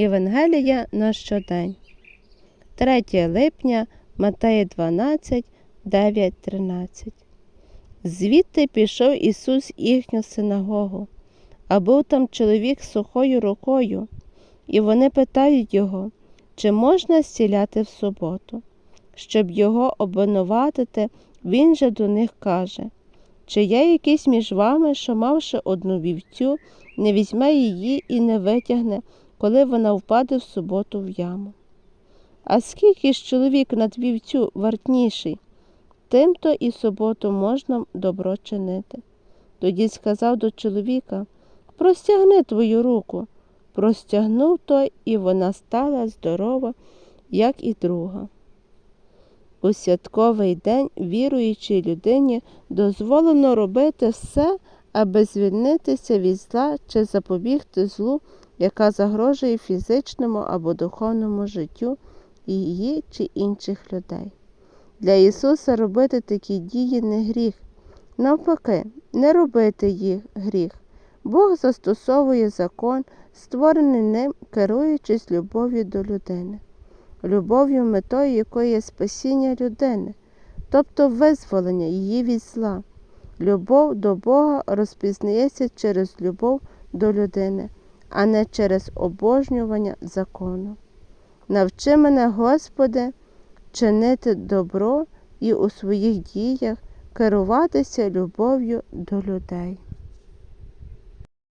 Євангелія на щодень. 3 липня Матея 12, 9, 13. Звідти пішов Ісус їхню синагогу, а був там чоловік сухою рукою, і вони питають його, чи можна зціляти в суботу. Щоб його обвинуватити, він же до них каже чи є якийсь між вами, що, мавши одну вівцю, не візьме її і не витягне, коли вона впаде в суботу в яму. А скільки ж чоловік над вівцю вартніший, тим то і суботу можна добро чинити. Тоді сказав до чоловіка Простягни твою руку. Простягнув той, і вона стала здорова, як і друга. У святковий день віруючій людині дозволено робити все, аби звільнитися від зла чи запобігти злу, яка загрожує фізичному або духовному життю її чи інших людей. Для Ісуса робити такі дії не гріх, навпаки, не робити їх гріх. Бог застосовує закон, створений ним, керуючись любов'ю до людини любов'ю, метою якої є спасіння людини, тобто визволення її від зла. Любов до Бога розпізнається через любов до людини, а не через обожнювання закону. Навчи мене, Господи, чинити добро і у своїх діях керуватися любов'ю до людей.